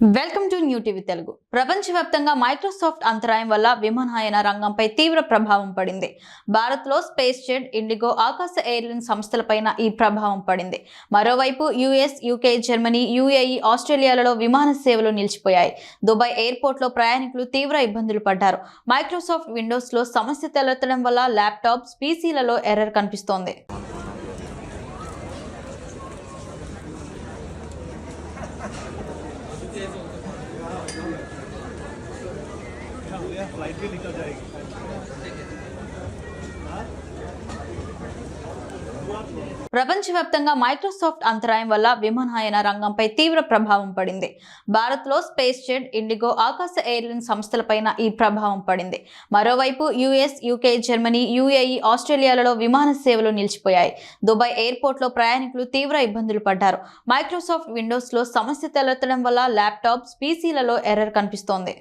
Welcome to new TV Telugu. ప్రపంచవ్యాప్తంగా Microsoft అంతరాయం వల్ల విమానయాన రంగంపై తీవ్ర ప్రభావం పడింది. భారత్లో space jet IndiGo Akasa airline సంస్థలపైన ఈ ప్రభావం పడింది. మరోవైపు యుఎస్ యూకే జర్మనీ యుఏఈ ఆస్ట్రేలియాలలో విమాన సేవలు నిలిచిపోయాయి. దుబాయ్ ఎయిర్పోర్ట్లో ప్రయాణికులు తీవ్ర ఇబ్బందులు పడ్డారు. మైక్రోసాఫ్ట్ విండోస్లో సమస్య తలెత్తడం వల్ల ల్యాప్టాప్స్ పీసీలలో ఎర్రర్ కనిపిస్తోంది. फ़्लाइट भी निकल जाएगी। ప్రపంచవ్యాప్తంగా మైక్రోసాఫ్ట్ అంతరాయం వల్ల విమానయాన రంగంపై తీవ్ర ప్రభావం పడింది. భారత్లో space jet IndiGo Akasa airline సంస్థలపైన ఈ ప్రభావం పడింది. మరోవైపు యుఎస్ యూకే జర్మనీ యుఏఈ ఆస్ట్రేలియాలలో విమాన సేవలు నిలిచిపోయాయి. దుబాయ్ ఎయిర్పోర్ట్లో ప్రయాణికులు తీవ్ర ఇబ్బందులు పడ్డారు. మైక్రోసాఫ్ట్ విండోస్లో సమస్య తలెత్తడం వల్ల ల్యాప్టాప్స్ పీసీలలో ఎర్రర్ కనిపిస్తోంది.